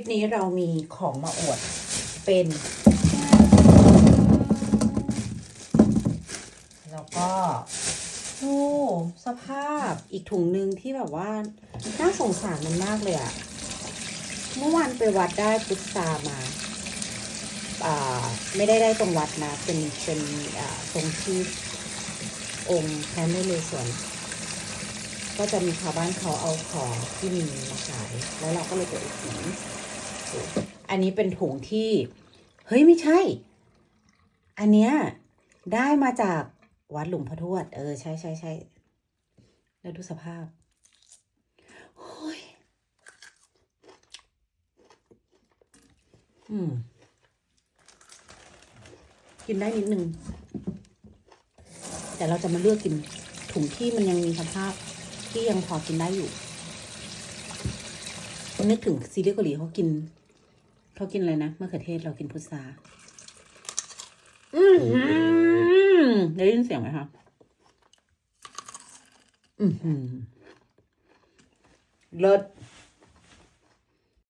คลิปนี้เรามีของมาอวดเป็นแล้วก็โอ้สภาพอีกถุงหนึ่งที่แบบว่า น่าสงสารมันมากเลยอะเมื่อวานไปวัดได้พุทรามาอ่าไม่ได้ได้ตรงวัดนะ เป็นเป็นอ่าตรงที่องค์แพระนเรศวรก็จะมีชาวบ้านเขาเอาของที่มีมาขาย แล้วเราก็เลยไปอุดหนุน อันนี้เป็นถุงที่ เฮ้ยไม่ใช่ อันเนี้ยได้มาจากวัดหลวงพ่อทวด เออ ใช่ใช่ใช่แล้วดูสภาพโอ้ยอืม กินได้นิดนึง แต่เราจะมาเลือกกินถุงที่มันยังมีสภาพที่ยังพอกินได้อยู่นึกถึงซีรีส์เกาหลีเขากิน เขากินอะไรนะมะเขือเทศเรากินพุทราอืมได้ยินเสียงไหมคะอือหือเลิศ